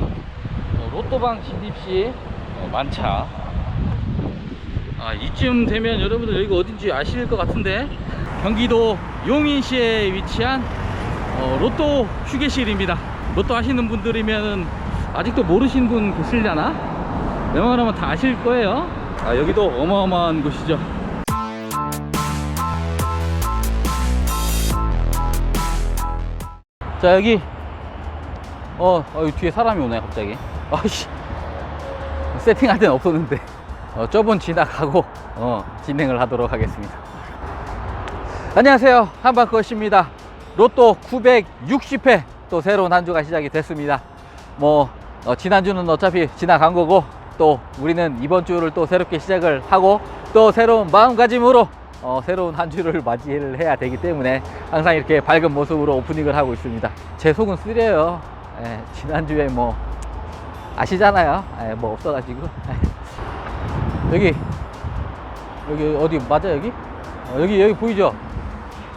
어, 로또방 진입시 어, 만차. 아, 이쯤 되면 여러분들 여기가 어딘지 아실 것 같은데 경기도 용인시에 위치한 어, 로또 휴게실입니다. 로또 하시는 분들이면 아직도 모르시는 분 계시려나? 웬만하면 다 아실 거예요. 아, 여기도 어마어마한 곳이죠. 자, 여기 어, 어 뒤에 사람이 오네 갑자기. 아씨, 세팅할 데는 없었는데. 어, 저분 지나가고 어, 진행을 하도록 하겠습니다. 안녕하세요, 한바컷입니다. 로또 960회 또 새로운 한 주가 시작이 됐습니다. 뭐 어, 지난주는 어차피 지나간 거고 또 우리는 이번 주를 또 새롭게 시작을 하고 또 새로운 마음가짐으로 어, 새로운 한 주를 맞이를 해야 되기 때문에 항상 이렇게 밝은 모습으로 오프닝을 하고 있습니다. 제 속은 쓰려요. 예, 지난주에 뭐 아시잖아요. 예, 뭐 없어가지고 여기 여기 어디 맞아 여기 어, 여기 여기 보이죠?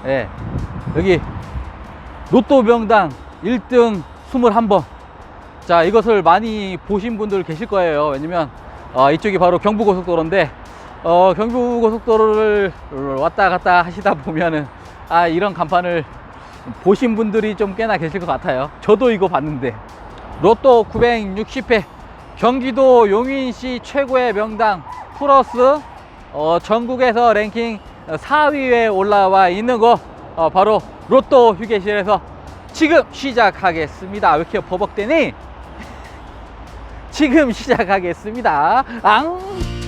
예, 여기 로또 명당 1등 21번. 자, 이것을 많이 보신 분들 계실 거예요. 왜냐면, 어, 이쪽이 바로 경부고속도로인데, 어, 경부고속도로를 왔다 갔다 하시다 보면은, 아, 이런 간판을 보신 분들이 좀 꽤나 계실 것 같아요. 저도 이거 봤는데. 로또 960회 경기도 용인시 최고의 명당 플러스 어, 전국에서 랭킹 4위에 올라와 있는 거 어, 바로 로또 휴게실에서 지금 시작하겠습니다. 왜 이렇게 버벅대니? 지금 시작하겠습니다. 앙!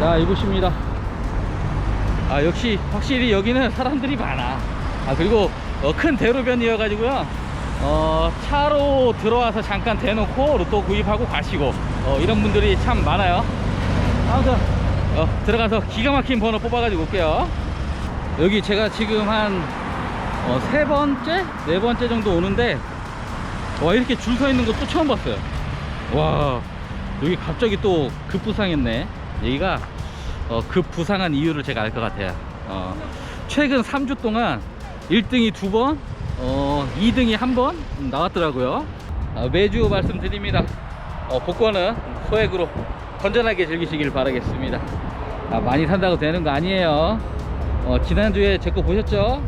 자, 이곳입니다. 아 역시 확실히 여기는 사람들이 많아. 아 그리고 어, 큰 대로변이어 가지고요. 어 차로 들어와서 잠깐 대놓고 로또 구입하고 가시고 어, 이런 분들이 참 많아요. 아무튼 어, 들어가서 기가 막힌 번호 뽑아 가지고 올게요. 여기 제가 지금 한 어, 세 번째? 네 번째 정도 오는데 와 이렇게 줄 서 있는 거또 처음 봤어요. 와 여기 갑자기 또 급부상했네 여기가 어, 급 부상한 이유를 제가 알 것 같아요. 어, 최근 3주 동안 1등이 두 번, 어, 2등이 한 번 나왔더라고요. 어, 매주 말씀드립니다. 어, 복권은 소액으로 건전하게 즐기시길 바라겠습니다. 아, 많이 산다고 되는 거 아니에요. 어, 지난주에 제 거 보셨죠?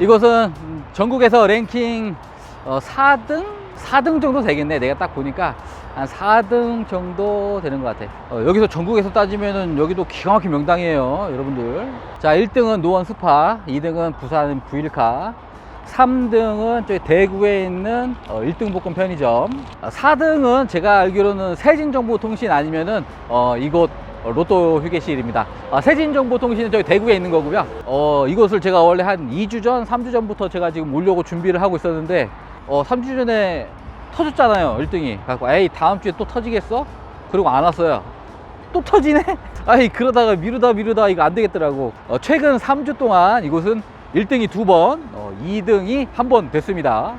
이곳은 전국에서 랭킹 어, 4등? 4등 정도 되겠네. 내가 딱 보니까 한 4등 정도 되는 것 같아. 어, 여기서 전국에서 따지면은 여기도 기가 막힌 명당이에요. 여러분들. 자, 1등은 노원 스파, 2등은 부산 부일카, 3등은 저희 대구에 있는 어, 1등 복권 편의점, 4등은 제가 알기로는 세진정보통신 아니면은 어, 이곳 어, 로또 휴게실입니다. 아, 세진정보통신은 저희 대구에 있는 거고요. 어, 이곳을 제가 원래 한 2주 전, 3주 전부터 제가 지금 오려고 준비를 하고 있었는데, 어, 3주 전에 터졌잖아요. 1등이. 갖고, 에이, 다음 주에 또 터지겠어? 그리고 안 왔어요. 또 터지네? 아이, 그러다가 미루다 미루다 이거 안 되겠더라고. 어, 최근 3주 동안 이곳은 1등이 두 번, 어, 2등이 한 번 됐습니다.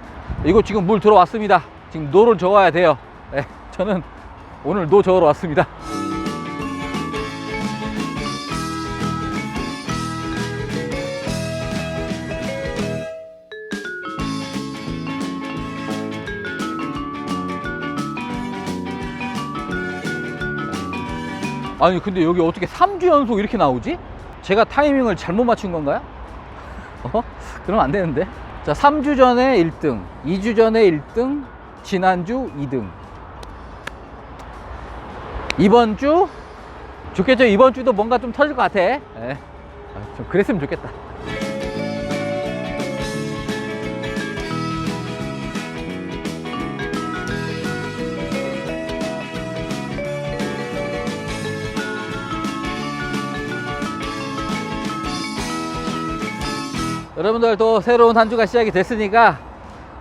이거 지금 물 들어왔습니다. 지금 노를 저어야 돼요. 네, 저는 오늘 노 저으러 왔습니다. 아니 근데 여기 어떻게 3주 연속 이렇게 나오지? 제가 타이밍을 잘못 맞춘 건가요? 어? 그러면 안 되는데 자 3주 전에 1등 2주 전에 1등 지난주 2등 이번 주 좋겠죠 이번 주도 뭔가 좀 터질 것 같아 예. 아, 좀 그랬으면 좋겠다 여러분들 또 새로운 한 주가 시작이 됐으니까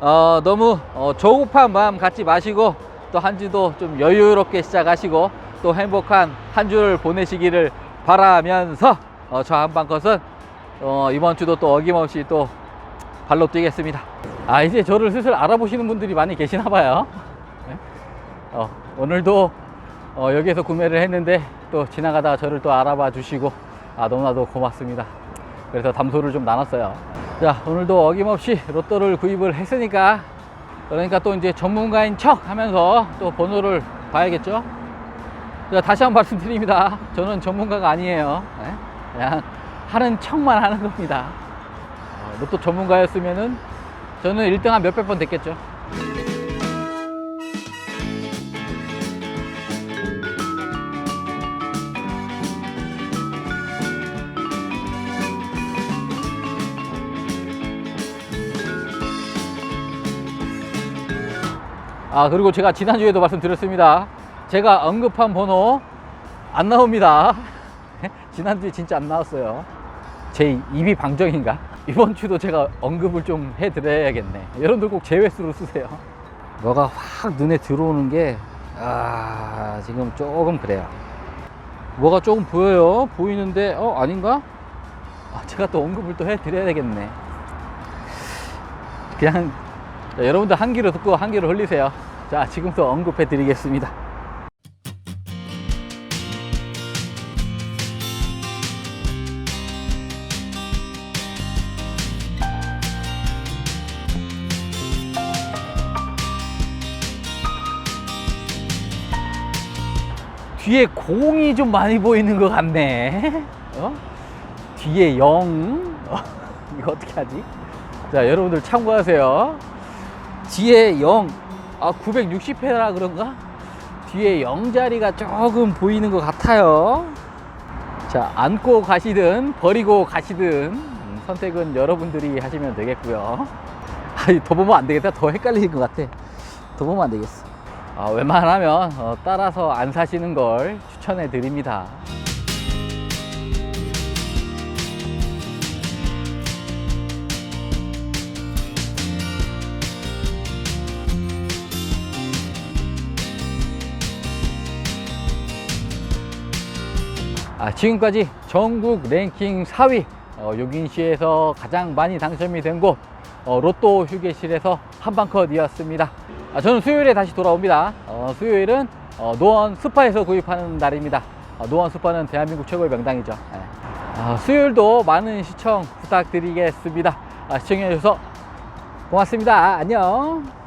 어, 너무 어, 조급한 마음 갖지 마시고 또 한 주도 좀 여유롭게 시작하시고 또 행복한 한 주를 보내시기를 바라면서 어, 저 한방 컷은 어, 이번 주도 또 어김없이 또 발로 뛰겠습니다. 아 이제 저를 슬슬 알아보시는 분들이 많이 계시나 봐요. 네? 어, 오늘도 어, 여기에서 구매를 했는데 또 지나가다가 저를 또 알아봐 주시고 아 너무나도 고맙습니다. 그래서 담소를 좀 나눴어요. 자 오늘도 어김없이 로또를 구입을 했으니까 그러니까 또 이제 전문가인 척 하면서 또 번호를 봐야겠죠. 자, 다시 한번 말씀드립니다. 저는 전문가가 아니에요. 네? 그냥 하는 척만 하는 겁니다. 어, 로또 전문가였으면은 저는 1등 한 몇백 번 됐겠죠. 아 그리고 제가 지난주에도 말씀드렸습니다. 제가 언급한 번호 안 나옵니다. 지난주에 진짜 안 나왔어요. 제 입이 방정인가? 이번 주도 제가 언급을 좀 해드려야겠네. 여러분들 꼭 제외수로 쓰세요. 뭐가 확 눈에 들어오는 게 아, 지금 조금 그래요. 뭐가 조금 보여요? 보이는데 어 아닌가? 아, 제가 또 언급을 또 해드려야 되겠네. 그냥 자, 여러분들 한 귀로 듣고 한 귀로 흘리세요. 자, 지금부터 언급해 드리겠습니다. 뒤에 공이 좀 많이 보이는 것 같네. 어? 뒤에 0. 어? 이거 어떻게 하지? 자, 여러분들 참고하세요. 뒤에 0, 아, 960회라 그런가? 뒤에 0자리가 조금 보이는 것 같아요. 자, 안고 가시든 버리고 가시든 음, 선택은 여러분들이 하시면 되겠고요. 아, 더 보면 안 되겠다. 더 헷갈리는 것 같아. 더 보면 안 되겠어. 아, 웬만하면 어, 따라서 안 사시는 걸 추천해 드립니다. 아, 지금까지 전국 랭킹 4위 어, 요긴시에서 가장 많이 당첨이 된곳 어, 로또 휴게실에서 한방컷이었습니다. 아, 저는 수요일에 다시 돌아옵니다. 어, 수요일은 어, 노원 스파에서 구입하는 날입니다. 어, 노원 스파는 대한민국 최고의 명당이죠. 네. 아, 수요일도 많은 시청 부탁드리겠습니다. 아, 시청해주셔서 고맙습니다. 안녕.